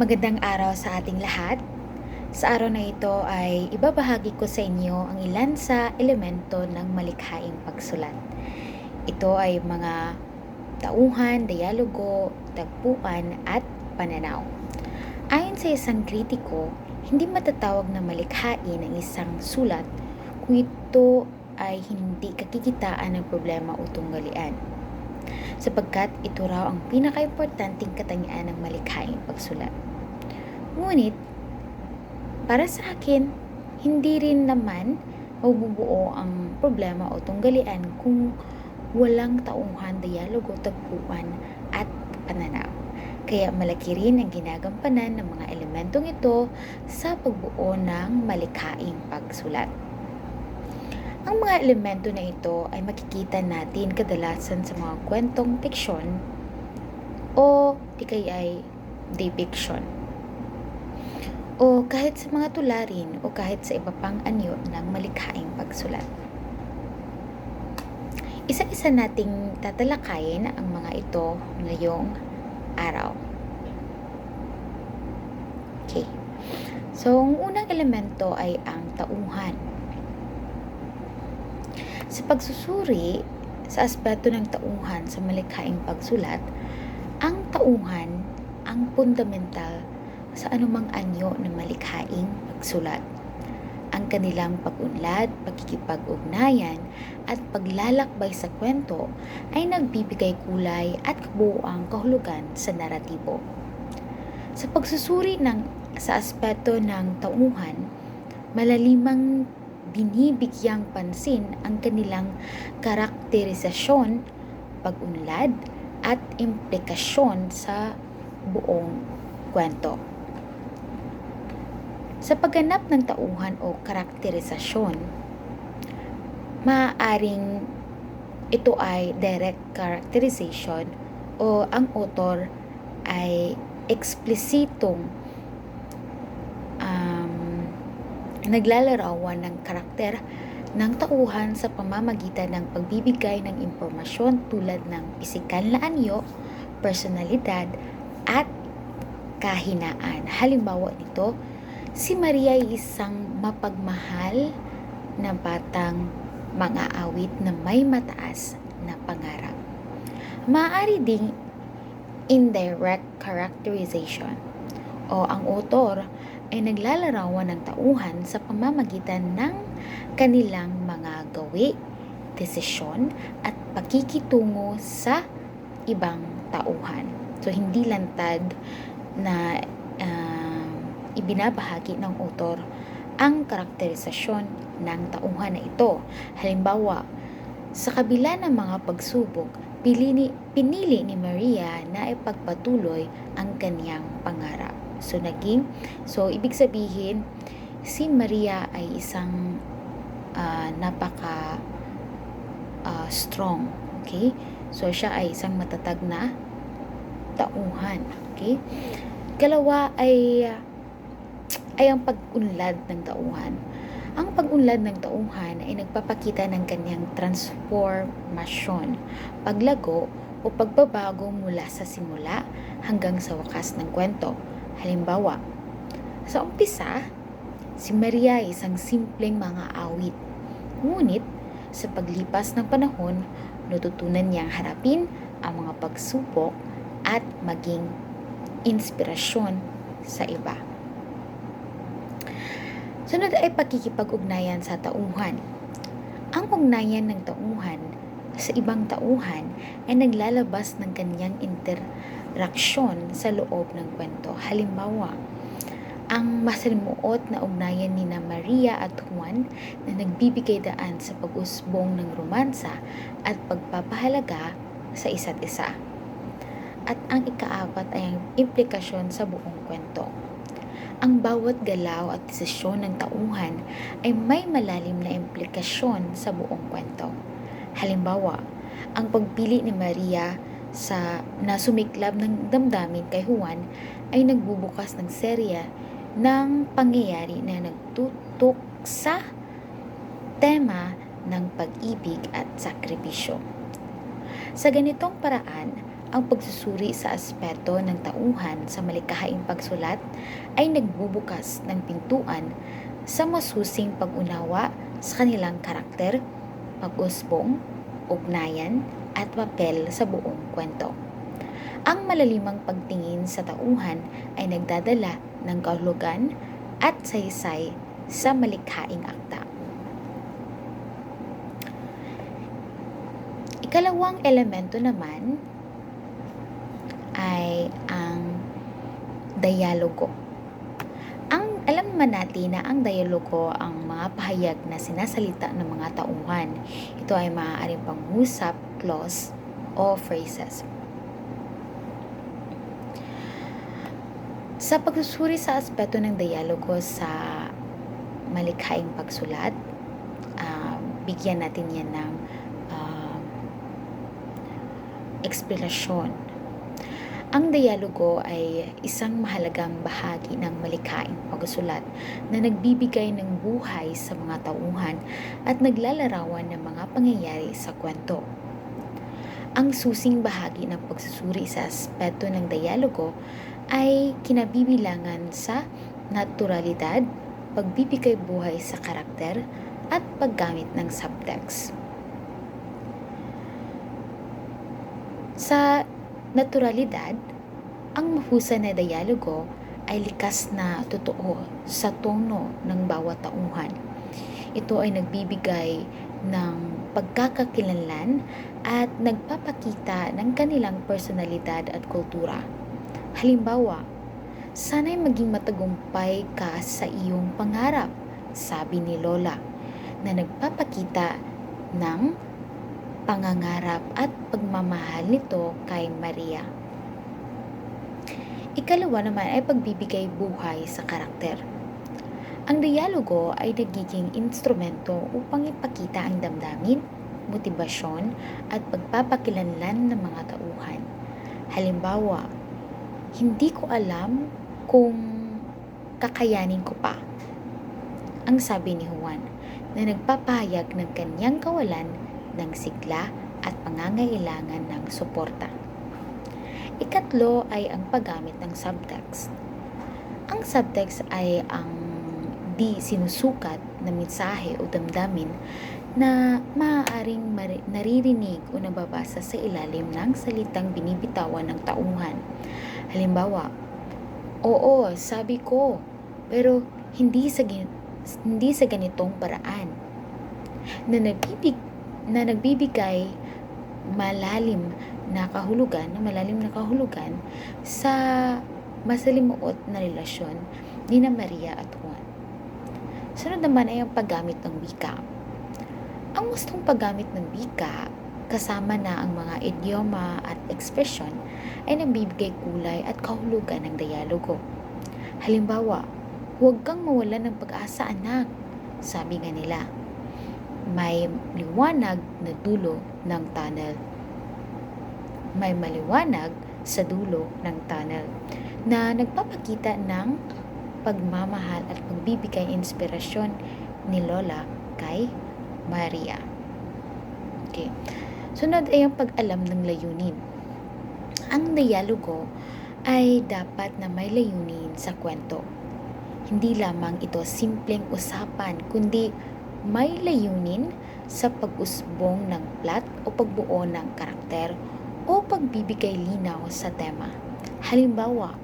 Magandang araw sa ating lahat. Sa araw na ito ay ibabahagi ko sa inyo ang ilan sa elemento ng malikhaing pagsulat. Ito ay mga tauhan, dialogo, tagpuan at pananaw. Ayon sa isang kritiko, hindi matatawag na malikhain ang isang sulat kung ito ay hindi kakikitaan ng problema o tunggalian sapagkat ito raw ang pinakaimportanteng katangian ng malikhaing pagsulat. Ngunit, para sa akin, hindi rin naman mabubuo ang problema o tunggalian kung walang tauhan, dialogo, tagpuan at pananaw. Kaya malaki rin ang ginagampanan ng mga elementong ito sa pagbuo ng malikhaing pagsulat. Ang mga elemento na ito ay makikita natin kadalasan sa mga kwentong fiksyon o di kaya ay depiction. O kahit sa mga tularin o kahit sa iba pang anyo ng malikhaing pagsulat. Isa-isa nating tatalakayin ang mga ito ngayong araw. Okay. So, ang unang elemento ay ang tauhan. Sa pagsusuri sa aspeto ng tauhan sa malikhaing pagsulat, ang tauhan ang fundamental sa anumang anyo ng malikhaing pagsulat. Ang kanilang pag-unlad, pagkikipag-ugnayan, at paglalakbay sa kwento ay nagbibigay kulay at kabuuang kahulugan sa naratibo. Sa pagsusuri ng sa aspeto ng tauhan, malalimang binibigyang pansin ang kanilang karakterisasyon, pag-unlad, at implikasyon sa buong kwento. Sa pagganap ng tauhan o karakterisasyon, maaaring ito ay direct characterization o ang author ay eksplisitong um, naglalarawan ng karakter ng tauhan sa pamamagitan ng pagbibigay ng impormasyon tulad ng pisikal na anyo, personalidad, at kahinaan. Halimbawa nito, si Maria ay isang mapagmahal na batang mga awit na may mataas na pangarap. Maaari ding indirect characterization o ang author ay naglalarawan ng tauhan sa pamamagitan ng kanilang mga gawi, desisyon at pakikitungo sa ibang tauhan. So hindi lantad na uh, ibinabahagi ng author ang karakterisasyon ng tauhan na ito. Halimbawa, sa kabila ng mga pagsubok, pinili, pinili ni Maria na ipagpatuloy ang kanyang pangarap. So, naging, so, ibig sabihin, si Maria ay isang uh, napaka uh, strong. Okay? So, siya ay isang matatag na tauhan. Okay? Kalawa ay ay ang pag-unlad ng tauhan. Ang pag-unlad ng tauhan ay nagpapakita ng kanyang transformasyon, paglago o pagbabago mula sa simula hanggang sa wakas ng kwento. Halimbawa, sa umpisa, si Maria ay isang simpleng mga awit. Ngunit, sa paglipas ng panahon, natutunan niyang harapin ang mga pagsubok at maging inspirasyon sa iba. Sunod ay pakikipag-ugnayan sa tauhan. Ang ugnayan ng tauhan sa ibang tauhan ay naglalabas ng kanyang interaksyon sa loob ng kwento. Halimbawa, ang masalimuot na ugnayan ni na Maria at Juan na nagbibigay daan sa pag-usbong ng romansa at pagpapahalaga sa isa't isa. At ang ikaapat ay ang implikasyon sa buong kwento. Ang bawat galaw at desisyon ng tauhan ay may malalim na implikasyon sa buong kwento. Halimbawa, ang pagpili ni Maria sa nasumiklab ng damdamin kay Juan ay nagbubukas ng serya ng pangyayari na nagtutok sa tema ng pag-ibig at sakripisyo. Sa ganitong paraan, ang pagsusuri sa aspeto ng tauhan sa malikhaing pagsulat ay nagbubukas ng pintuan sa masusing pag-unawa sa kanilang karakter, pag-usbong, ugnayan, at papel sa buong kwento. Ang malalimang pagtingin sa tauhan ay nagdadala ng kahulugan at saysay sa malikhaing akta. Ikalawang elemento naman ang dialogo. Ang alam naman natin na ang dialogo ang mga pahayag na sinasalita ng mga tauhan. Ito ay maaaring pangusap, clause, o phrases. Sa pagsusuri sa aspeto ng dialogo sa malikhaing pagsulat, uh, bigyan natin yan ng uh, eksplanasyon. Ang dialogo ay isang mahalagang bahagi ng malikhaing pagsulat na nagbibigay ng buhay sa mga tauhan at naglalarawan ng mga pangyayari sa kwento. Ang susing bahagi ng pagsusuri sa aspeto ng dialogo ay kinabibilangan sa naturalidad, pagbibigay buhay sa karakter, at paggamit ng subtext. Sa naturalidad, ang mahusay na dialogo ay likas na totoo sa tono ng bawat tauhan. Ito ay nagbibigay ng pagkakakilanlan at nagpapakita ng kanilang personalidad at kultura. Halimbawa, sana'y maging matagumpay ka sa iyong pangarap, sabi ni Lola, na nagpapakita ng pangangarap at pagmamahal nito kay Maria. Ikalawa naman ay pagbibigay buhay sa karakter. Ang dialogo ay nagiging instrumento upang ipakita ang damdamin, motibasyon at pagpapakilanlan ng mga tauhan. Halimbawa, hindi ko alam kung kakayanin ko pa. Ang sabi ni Juan na nagpapahayag ng kanyang kawalan ng sigla at pangangailangan ng suporta. Ikatlo ay ang paggamit ng subtext. Ang subtext ay ang di sinusukat na mensahe o damdamin na maaaring naririnig o nababasa sa ilalim ng salitang binibitawan ng tauhan. Halimbawa, Oo, sabi ko, pero hindi sa, hindi sa ganitong paraan na nagbibig na nagbibigay malalim na kahulugan, na malalim na kahulugan sa masalimuot na relasyon ni na Maria at Juan. Sunod naman ay ang paggamit ng wika. Ang gustong paggamit ng wika kasama na ang mga idioma at ekspresyon ay nabibigay kulay at kahulugan ng dialogo. Halimbawa, huwag kang mawalan ng pag-asa anak, sabi nga nila may liwanag na dulo ng tunnel. May maliwanag sa dulo ng tunnel na nagpapakita ng pagmamahal at pagbibigay inspirasyon ni Lola kay Maria. Okay. Sunod ay ang pag-alam ng layunin. Ang dialogo ay dapat na may layunin sa kwento. Hindi lamang ito simpleng usapan, kundi may layunin sa pag-usbong ng plot o pagbuo ng karakter o pagbibigay linaw sa tema. Halimbawa,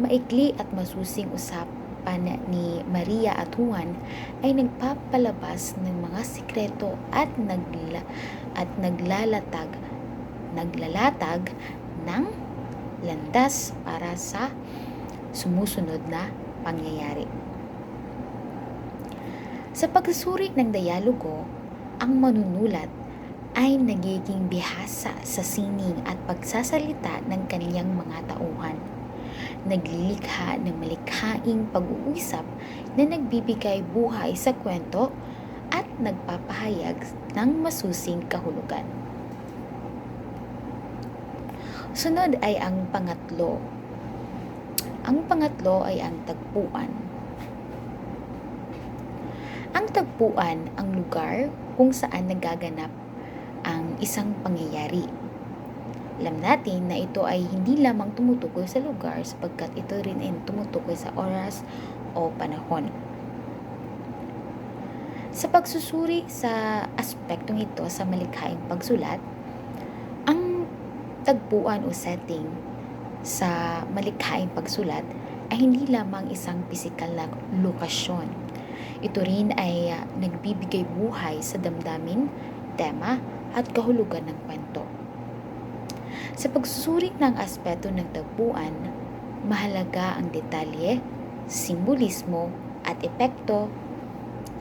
maikli at masusing usapan ni Maria at Juan ay nagpapalabas ng mga sikreto at nagla at naglalatag naglalatag ng landas para sa sumusunod na pangyayari. Sa pagsusuri ng dialogo, ang manunulat ay nagiging bihasa sa sining at pagsasalita ng kaniyang mga tauhan. Naglilikha ng malikhaing pag-uusap na nagbibigay buhay sa kwento at nagpapahayag ng masusing kahulugan. Sunod ay ang pangatlo. Ang pangatlo ay ang tagpuan ang tagpuan ang lugar kung saan nagaganap ang isang pangyayari. Alam natin na ito ay hindi lamang tumutukoy sa lugar sapagkat ito rin ay tumutukoy sa oras o panahon. Sa pagsusuri sa aspektong ito sa malikhaing pagsulat, ang tagpuan o setting sa malikhaing pagsulat ay hindi lamang isang pisikal na lokasyon. Ito rin ay ah, nagbibigay buhay sa damdamin, tema at kahulugan ng kwento. Sa pagsusuri ng aspeto ng tagpuan, mahalaga ang detalye, simbolismo at epekto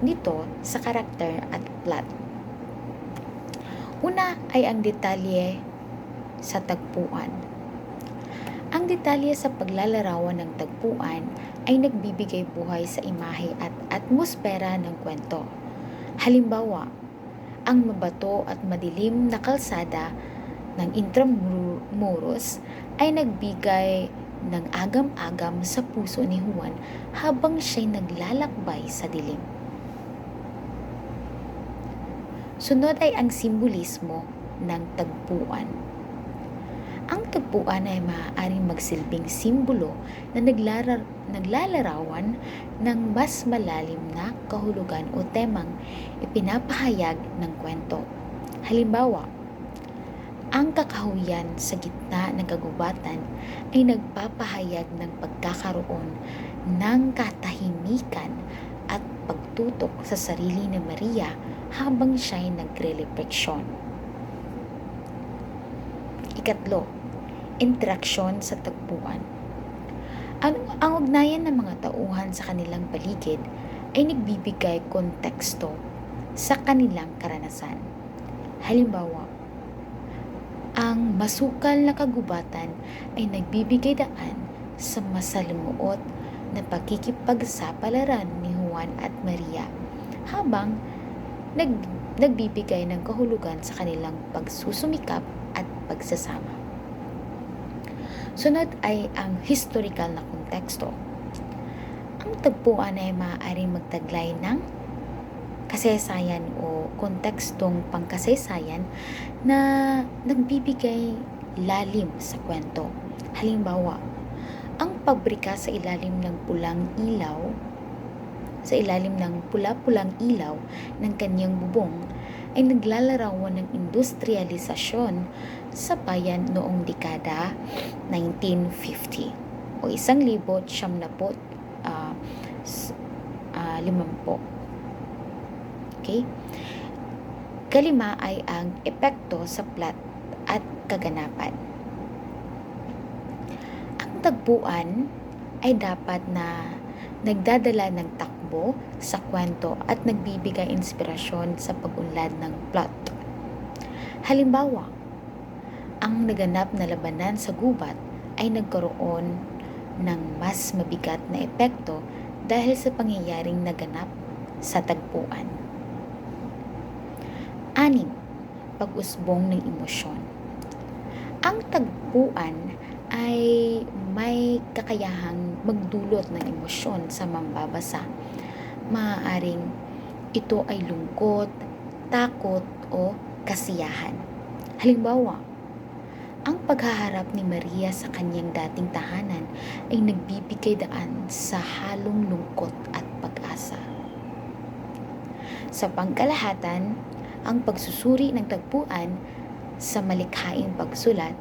nito sa karakter at plot. Una ay ang detalye sa tagpuan. Ang detalye sa paglalarawan ng tagpuan ay nagbibigay buhay sa imahe at atmosfera ng kwento. Halimbawa, ang mabato at madilim na kalsada ng Intramuros ay nagbigay ng agam-agam sa puso ni Juan habang siya'y naglalakbay sa dilim. Sunod ay ang simbolismo ng tagpuan. Ang tagpuan ay maaaring magsilbing simbolo na naglarar, naglalarawan ng mas malalim na kahulugan o temang ipinapahayag ng kwento. Halimbawa, ang kakahuyan sa gitna ng kagubatan ay nagpapahayag ng pagkakaroon ng katahimikan at pagtutok sa sarili ni Maria habang siya'y nagre-refleksyon. Ikatlo, interaksyon sa tagpuan. Ang, ang ugnayan ng mga tauhan sa kanilang paligid ay nagbibigay konteksto sa kanilang karanasan. Halimbawa, ang masukal na kagubatan ay nagbibigay daan sa masalimuot na pakikipagsapalaran ni Juan at Maria habang nag, nagbibigay ng kahulugan sa kanilang pagsusumikap pagsasama. Sunod ay ang historical na konteksto. Ang tagpuan ay maaaring magtaglay ng kasaysayan o kontekstong pangkasaysayan na nagbibigay lalim sa kwento. Halimbawa, ang pabrika sa ilalim ng pulang ilaw sa ilalim ng pula-pulang ilaw ng kanyang bubong ay naglalarawan ng industrialisasyon sa bayan noong dekada 1950 o isang libot siyam na pot uh, uh, limampo. Okay? Kalima ay ang epekto sa plot at kaganapan. Ang tagpuan ay dapat na nagdadala ng takbo sa kwento at nagbibigay inspirasyon sa pag-unlad ng plot. Halimbawa, ang naganap na labanan sa gubat ay nagkaroon ng mas mabigat na epekto dahil sa pangyayaring naganap sa tagpuan. Anim, pag-usbong ng emosyon. Ang tagpuan ay may kakayahang magdulot ng emosyon sa mambabasa. Maaaring ito ay lungkot, takot o kasiyahan. Halimbawa, ang paghaharap ni Maria sa kanyang dating tahanan ay nagbibigay daan sa halong lungkot at pag-asa. Sa pangkalahatan, ang pagsusuri ng tagpuan sa malikhaing pagsulat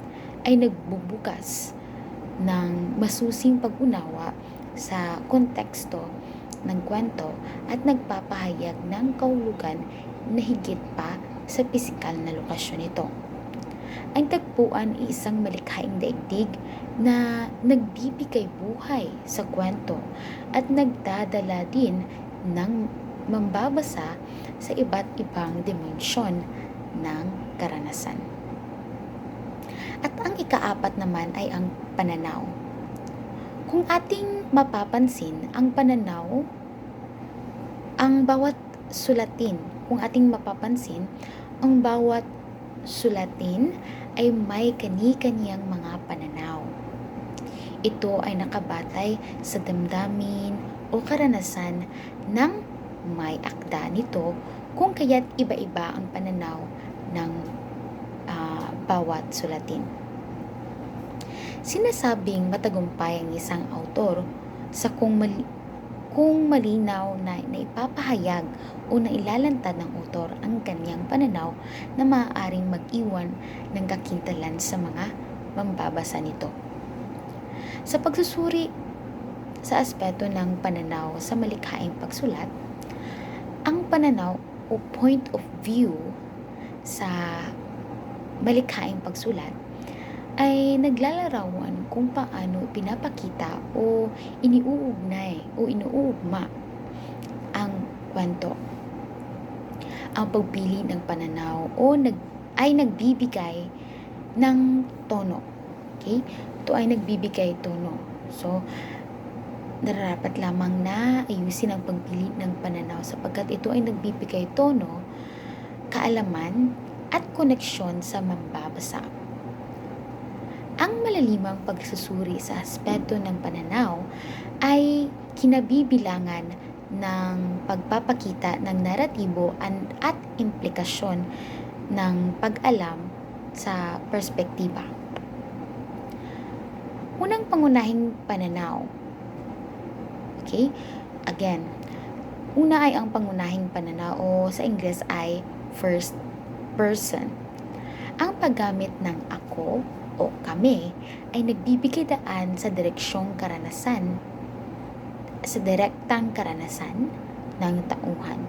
ay nagbubukas ng masusing pag-unawa sa konteksto ng kwento at nagpapahayag ng kahulugan na higit pa sa pisikal na lokasyon nito. Ang tagpuan ay isang malikhaing daigdig na nagbibigay buhay sa kwento at nagdadala din ng mambabasa sa iba't ibang dimensyon ng karanasan. At ang ikaapat naman ay ang pananaw. Kung ating mapapansin, ang pananaw, ang bawat sulatin, kung ating mapapansin, ang bawat sulatin ay may kani-kaniyang mga pananaw. Ito ay nakabatay sa damdamin o karanasan ng may akda nito kung kaya't iba-iba ang pananaw ng uh, bawat sulatin. Sinasabing matagumpay ang isang autor sa kung, mali- kung malinaw na naipapahayag o nailalantad ng autor ang kanyang pananaw na maaaring mag-iwan ng kakintalan sa mga mambabasa nito. Sa pagsusuri sa aspeto ng pananaw sa malikhaing pagsulat, ang pananaw o point of view sa malikhaing pagsulat ay naglalarawan kung paano pinapakita o iniuugnay o inuugma ang kwento. Ang pagpili ng pananaw o nag, ay nagbibigay ng tono. Okay? Ito ay nagbibigay tono. So, nararapat lamang na ayusin ang pagpili ng pananaw sapagkat ito ay nagbibigay tono, kaalaman, at koneksyon sa mambabasa. Ang malalimang pagsusuri sa aspeto ng pananaw ay kinabibilangan ng pagpapakita ng naratibo at implikasyon ng pag-alam sa perspektiba. Unang pangunahing pananaw. Okay? Again, una ay ang pangunahing pananaw o sa Ingles ay first person. Ang paggamit ng ako o kami ay nagbibigay daan sa direksyong karanasan, sa direktang karanasan ng tauhan.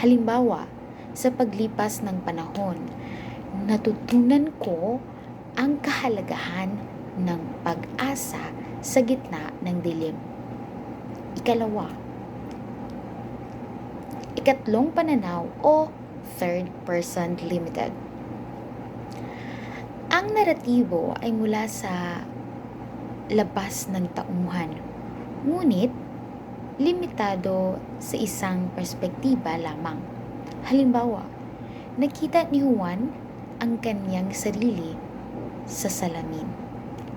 Halimbawa, sa paglipas ng panahon, natutunan ko ang kahalagahan ng pag-asa sa gitna ng dilim. Ikalawa, ikatlong pananaw o third person limited. Ang naratibo ay mula sa labas ng tauhan, ngunit limitado sa isang perspektiba lamang. Halimbawa, nakita ni Juan ang kanyang sarili sa salamin.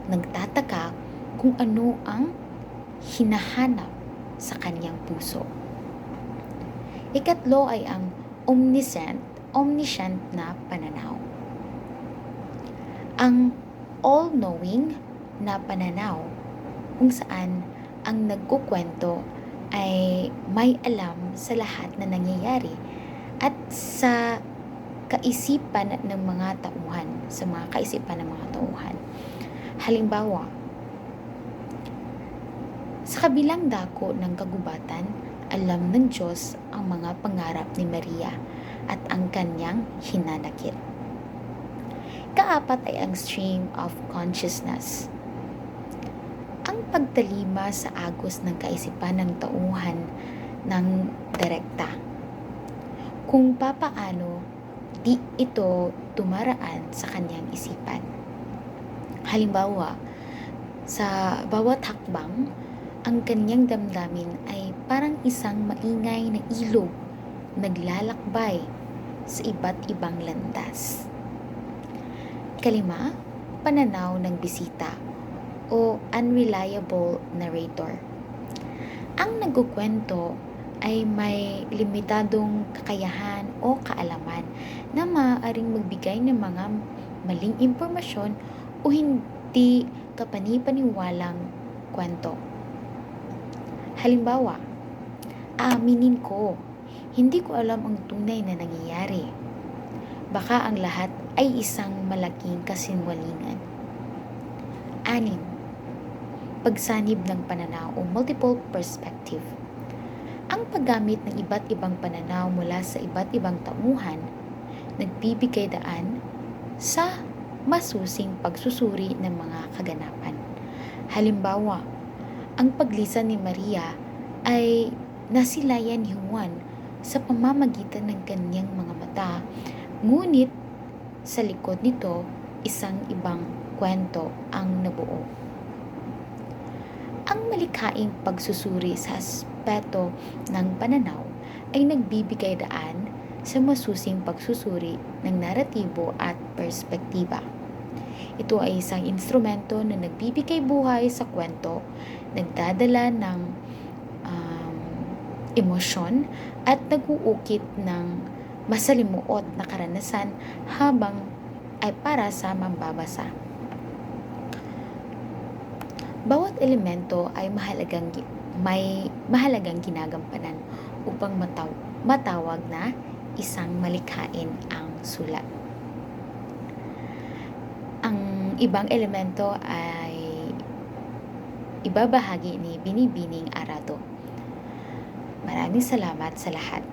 Nagtataka kung ano ang hinahanap sa kanyang puso. Ikatlo ay ang omniscient, omniscient na pananaw. Ang all-knowing na pananaw kung saan ang nagkukwento ay may alam sa lahat na nangyayari at sa kaisipan ng mga tauhan, sa mga kaisipan ng mga tauhan. Halimbawa, sa kabilang dako ng kagubatan, alam ng Diyos ang mga pangarap ni Maria at ang kanyang hinanakit. Kaapat ay ang stream of consciousness. Ang pagtalima sa agos ng kaisipan ng tauhan ng direkta. Kung papaano di ito tumaraan sa kanyang isipan. Halimbawa, sa bawat hakbang, ang kanyang damdamin ay parang isang maingay na ilog naglalakbay sa iba't ibang landas. Kalima, pananaw ng bisita o unreliable narrator. Ang nagkukwento ay may limitadong kakayahan o kaalaman na maaaring magbigay ng mga maling impormasyon o hindi kapanipaniwalang kwento. Halimbawa, aaminin ko, hindi ko alam ang tunay na nangyayari. Baka ang lahat ay isang malaking kasinwalingan. Anim, pagsanib ng pananaw o multiple perspective. Ang paggamit ng iba't ibang pananaw mula sa iba't ibang tauhan, nagbibigay daan sa masusing pagsusuri ng mga kaganapan. Halimbawa, ang paglisan ni Maria ay nasilayan ni Juan sa pamamagitan ng kanyang mga mata. Ngunit sa likod nito, isang ibang kwento ang nabuo. Ang malikhaing pagsusuri sa aspeto ng pananaw ay nagbibigay daan sa masusing pagsusuri ng naratibo at perspektiba. Ito ay isang instrumento na nagbibigay buhay sa kwento, nagdadala ng um, emosyon at naguukit ng masalimuot na karanasan habang ay para sa mambabasa. Bawat elemento ay mahalagang may mahalagang ginagampanan upang mataw- matawag na isang malikhain ang sulat. Ang ibang elemento ay ibabahagi ni Binibining Arado. Maraming salamat sa lahat.